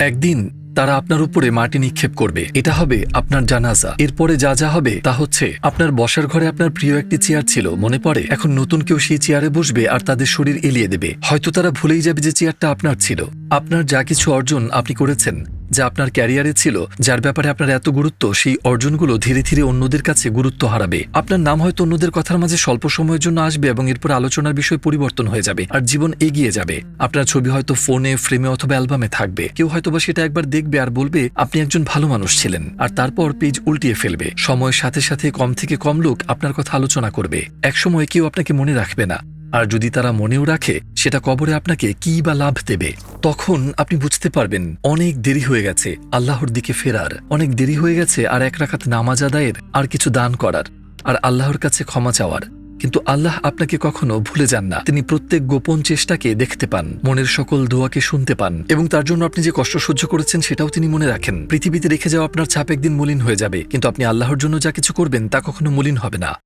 একদিন তারা আপনার উপরে মাটি নিক্ষেপ করবে। এটা হবে আপনার জানাজা। এরপরে যা যা হবে তা হচ্ছে, আপনার বসার ঘরে আপনার প্রিয় একটি চেয়ার ছিল, মনে পড়ে, এখন নতুন কেউ সেই চেয়ারে বসবে আর তাদের শরীর এলিয়ে দেবে। হয়তো তারা ভুলেই যাবে যে চেয়ারটা আপনার ছিল। আপনার যা কিছু অর্জন আপনি করেছেন যা আপনার ক্যারিয়ারে ছিল, যার ব্যাপারে আপনার এত গুরুত্ব, সেই অর্জনগুলো ধীরে ধীরে অন্যদের কাছে গুরুত্ব হারাবে। আপনার নাম হয়তো অন্যদের কথার মাঝে স্বল্প সময়ের জন্য আসবে এবং এরপর আলোচনার বিষয় পরিবর্তন হয়ে যাবে আর জীবন এগিয়ে যাবে। আপনার ছবি হয়তো ফোনে, ফ্রেমে অথবা অ্যালবামে থাকবে। কেউ হয়তো বা সেটা একবার দেখবে আর বলবে, আপনি একজন ভালো মানুষ ছিলেন। আর তারপর পেজ উল্টিয়ে ফেলবে। সময়ের সাথে সাথে কম থেকে কম লোক আপনার কথা আলোচনা করবে। একসময় কেউ আপনাকে মনে রাখবে না। আর যদি তারা মনেও রাখে সেটা কবরে আপনাকে কি বা লাভ দেবে। তখন আপনি বুঝতে পারবেন, অনেক দেরি হয়ে গেছে, আল্লাহর দিকে ফেরার। অনেক দেরি হয়ে গেছে আর এক রাখাত নামাজ আদায়ের আর কিছু দান করার, আর আল্লাহর কাছে ক্ষমা চাওয়ার। কিন্তু আল্লাহ আপনাকে কখনো ভুলে যান না। তিনি প্রত্যেক গোপন চেষ্টাকে দেখতে পান, মনের সকল দোয়াকে শুনতে পান এবং তার জন্য আপনি যে কষ্ট সহ্য করেছেন সেটাও তিনি মনে রাখেন। পৃথিবীতে রেখে যাওয়া আপনার ছাপ একদিন মলিন হয়ে যাবে, কিন্তু আপনি আল্লাহর জন্য যা কিছু করবেন তা কখনো মলিন হবে না।